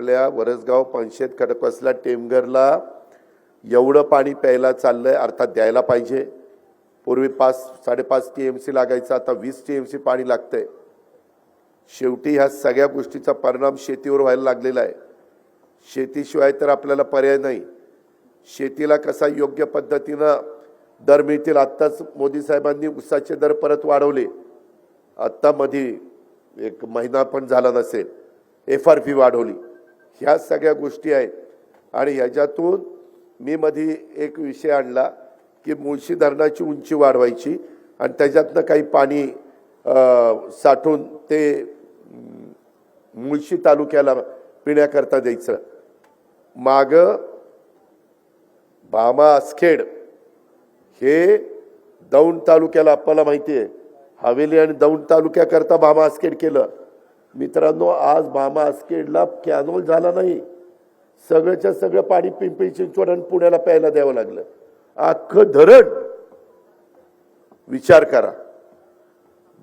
आपल्या वरसगाव पानशेत खडकवासला टेमघरला एवढं पाणी प्यायला चाललं आहे अर्थात द्यायला पाहिजे. पूर्वी पाच साडेपाच टी एम सी लागायचं आता वीस टी एम सी पाणी लागतं आहे शेवटी ह्या सगळ्या गोष्टीचा परिणाम शेतीवर व्हायला लागलेला आहे. शेतीशिवाय तर आपल्याला पर्याय नाही. शेतीला कसा योग्य पद्धतीनं दर मिळतील आत्ताच मोदी साहेबांनी उसाचे दर परत वाढवले. आत्ता एक महिना पण झाला नसेल एफ आर पी वाढवली. ह्या सगळ्या गोष्टी आहेत. आणि ह्याच्यातून मी मध्ये एक विषय आणला की मुळशी धरणाची उंची वाढवायची आणि त्याच्यातनं काही पाणी साठवून ते मुळशी तालुक्याला पिण्याकरता द्यायचं. माग भामा आसखेड हे दौंड तालुक्याला आपल्याला माहिती आहे. हवेली आणि दौंड तालुक्याकरता भामा आसखेड केलं. मित्रांनो आज भामा आसखेडला कॅनोल झाला नाही. सगळ्याच्या सगळं पाणी पिंपरी चिंचवड आणि पुण्याला प्यायला द्यावं लागलं. अख्खं धरण विचार करा.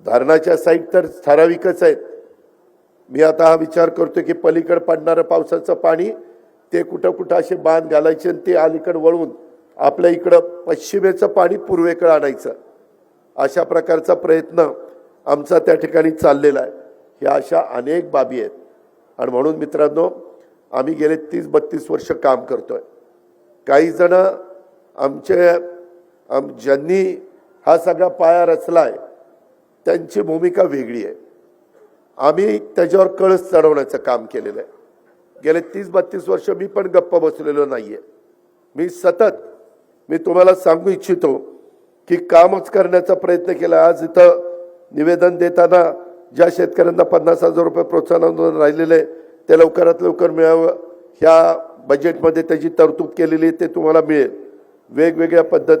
धरणाच्या साईट तर ठराविकच आहेत. मी आता हा विचार करतो की पलीकडे पडणारं पावसाचं पाणी ते कुठं कुठं असे बांध घालायचे आणि ते अलीकडे वळून आपल्या इकडं पश्चिमेचं पाणी पूर्वेकडे आणायचं. अशा प्रकारचा प्रयत्न आमचा त्या ठिकाणी चाललेला आहे. ह्या अशा अनेक बाबी आहेत. आणि म्हणून मित्रांनो आम्ही गेले तीस बत्तीस वर्ष काम करतो आहे काही जण आमचे आम ज्यांनी हा सगळा पाया रचला आहे त्यांची भूमिका वेगळी आहे. आम्ही त्याच्यावर कळस चढवण्याचं काम केलेलं आहे. गेले तीस बत्तीस वर्ष मी पण गप्प बसलेलो नाही आहे मी सतत मी तुम्हाला सांगू इच्छितो की कामच करण्याचा प्रयत्न केला. आज इथं निवेदन देताना ज्या शेतकऱ्यांना पन्नास हजार रुपये प्रोत्साहन अनुदान राहिलेलं आहे, ते लवकरात लवकर मिळावं. ह्या बजेटमध्ये त्याची तरतूद केलेली आहे, ते तुम्हाला मिळेल. वेगवेगळ्या पद्धती